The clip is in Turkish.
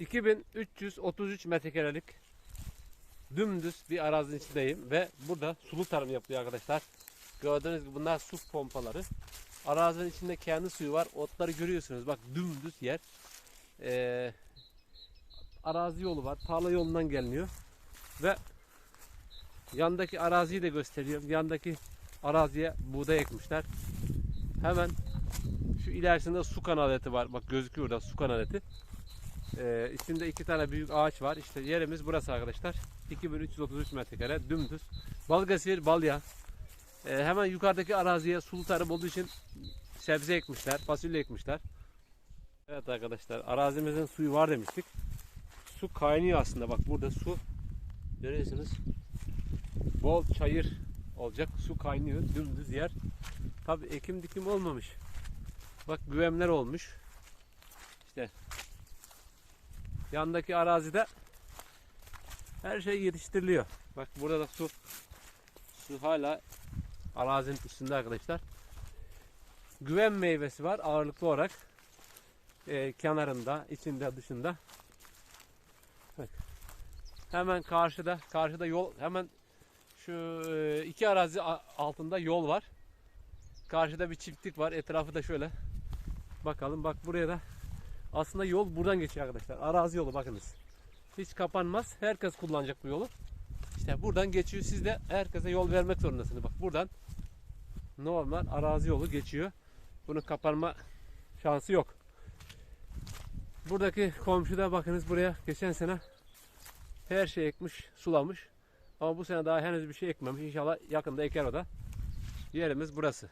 2333 metrekarelik dümdüz bir arazinin içindeyim ve burada sulu tarım yapılıyor arkadaşlar. Gördüğünüz gibi bunlar su pompaları. Arazinin içinde kendi suyu var. Otları görüyorsunuz. Bak dümdüz yer. Ee, arazi yolu var. Tarla yolundan geliniyor. Ve yandaki araziyi de gösteriyorum. Yandaki araziye buğday ekmişler. Hemen şu ilerisinde su kanaleti var. Bak gözüküyor orada su kanaleti. Ee, içinde iki tane büyük ağaç var. İşte yerimiz burası arkadaşlar. 2333 metrekare dümdüz. Balıkesir, Balya. Ee, hemen yukarıdaki araziye sulu tarım olduğu için sebze ekmişler, fasulye ekmişler. Evet arkadaşlar arazimizin suyu var demiştik. Su kaynıyor aslında bak burada su görüyorsunuz. Bol çayır olacak. Su kaynıyor. Dümdüz yer. Tabi ekim dikim olmamış. Bak güvemler olmuş. İşte yandaki arazide her şey yetiştiriliyor. Bak burada da su su hala arazinin üstünde arkadaşlar. Güven meyvesi var ağırlıklı olarak. Ee, kenarında, içinde, dışında. Bak. Hemen karşıda, karşıda yol, hemen şu e, iki arazi altında yol var. Karşıda bir çiftlik var. Etrafı da şöyle. Bakalım bak buraya da aslında yol buradan geçiyor arkadaşlar. Arazi yolu bakınız. Hiç kapanmaz. Herkes kullanacak bu yolu. İşte buradan geçiyor. Siz de herkese yol vermek zorundasınız. Bak buradan normal arazi yolu geçiyor. Bunun kapanma şansı yok. Buradaki komşuda bakınız buraya geçen sene her şey ekmiş, sulamış. Ama bu sene daha henüz bir şey ekmemiş. İnşallah yakında eker o da. Yerimiz burası.